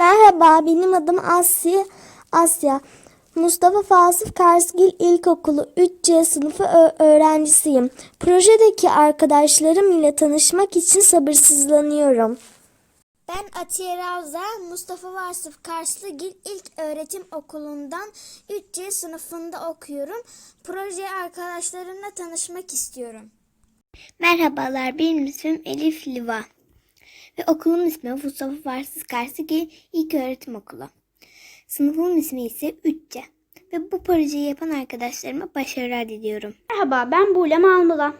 Merhaba, benim adım Asya. Asya. Mustafa Fasıl Karsgil İlkokulu 3C sınıfı öğrencisiyim. Projedeki arkadaşlarım ile tanışmak için sabırsızlanıyorum. Ben Atiye Ravza, Mustafa Vasıf Karslıgil İlk Öğretim Okulu'ndan 3C sınıfında okuyorum. Proje arkadaşlarımla tanışmak istiyorum. Merhabalar, benim ismim Elif Liva. Ve okulumun ismi Mustafa Varsız Karsıgil İlk Öğretim Okulu. Sınıfımın ismi ise 3C. Ve bu projeyi yapan arkadaşlarıma başarılar diliyorum. Merhaba ben Buğlem Almıla.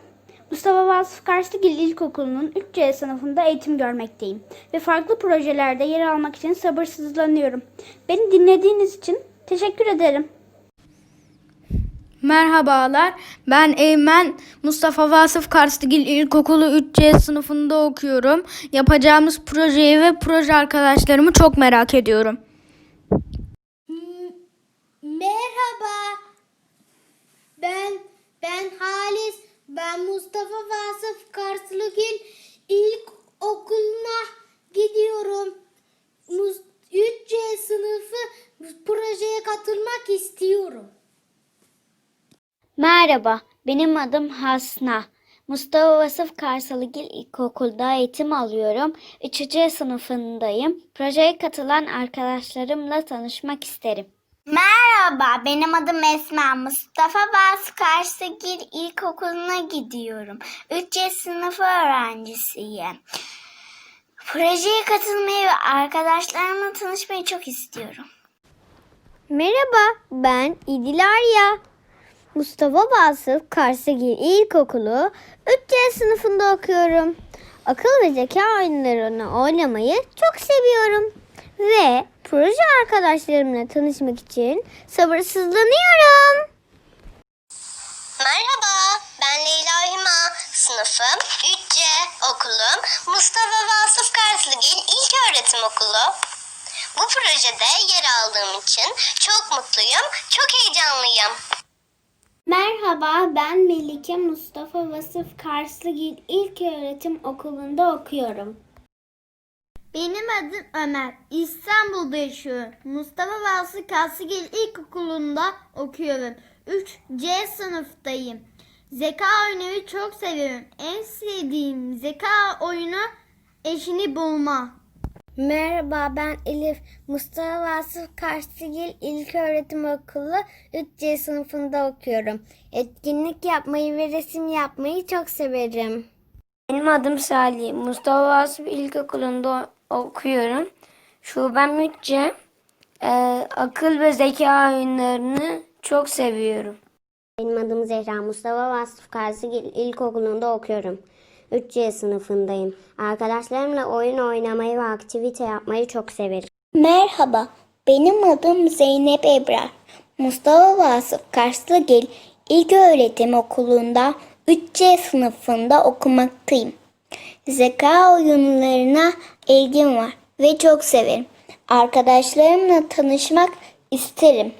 Mustafa Vasıf Karslıgil İlkokulu'nun 3C sınıfında eğitim görmekteyim. Ve farklı projelerde yer almak için sabırsızlanıyorum. Beni dinlediğiniz için teşekkür ederim. Merhabalar, ben Eymen Mustafa Vasıf Karstigil İlkokulu 3C sınıfında okuyorum. Yapacağımız projeyi ve proje arkadaşlarımı çok merak ediyorum. Merhaba. Ben ben Halis. Ben Mustafa Vasıf Karslıgil ilk okuluna gidiyorum. Mus- 3C sınıfı projeye katılmak istiyorum. Merhaba, benim adım Hasna. Mustafa Vasıf Karsalıgil İlkokulu'da eğitim alıyorum. 3. sınıfındayım. Projeye katılan arkadaşlarımla tanışmak isterim. Merhaba, benim adım Esma. Mustafa Bas Karsagil İlkokulu'na gidiyorum. 3C sınıfı öğrencisiyim. Projeye katılmayı ve arkadaşlarımla tanışmayı çok istiyorum. Merhaba, ben İdilarya. Mustafa Vasıf Karsagil İlkokulu 3C sınıfında okuyorum. Akıl ve zeka oyunlarını oynamayı çok seviyorum. Ve proje arkadaşlarımla tanışmak için sabırsızlanıyorum. Merhaba, ben Leyla Hüma. Sınıfım 3C okulum Mustafa Vasıf Karslıgil İlk Öğretim Okulu. Bu projede yer aldığım için çok mutluyum, çok heyecanlıyım. Merhaba, ben Melike Mustafa Vasıf Karslıgil İlköğretim Okulu'nda okuyorum. Benim adım Ömer. İstanbul'da yaşıyorum. Mustafa Vasıf Karslıgil İlkokulu'nda okuyorum. 3C sınıftayım. Zeka oyunu çok seviyorum. En sevdiğim zeka oyunu eşini bulma. Merhaba, ben Elif. Mustafa Vasıf Karslıgil İlköğretim Okulu 3C sınıfında okuyorum. Etkinlik yapmayı ve resim yapmayı çok severim. Benim adım Salih. Mustafa Vasıf İlkokulu'nda okuyorum. Şubem 3C. Ee, akıl ve zeka oyunlarını çok seviyorum. Benim adım Zehra. Mustafa Vasıf Karsıgil İlkokulu'nda okuyorum. 3C sınıfındayım. Arkadaşlarımla oyun oynamayı ve aktivite yapmayı çok severim. Merhaba, benim adım Zeynep Ebrar. Mustafa Vasıf Karslıgil İlköğretim Okulu'nda 3C sınıfında okumaktayım. Zeka oyunlarına ilgim var ve çok severim. Arkadaşlarımla tanışmak isterim.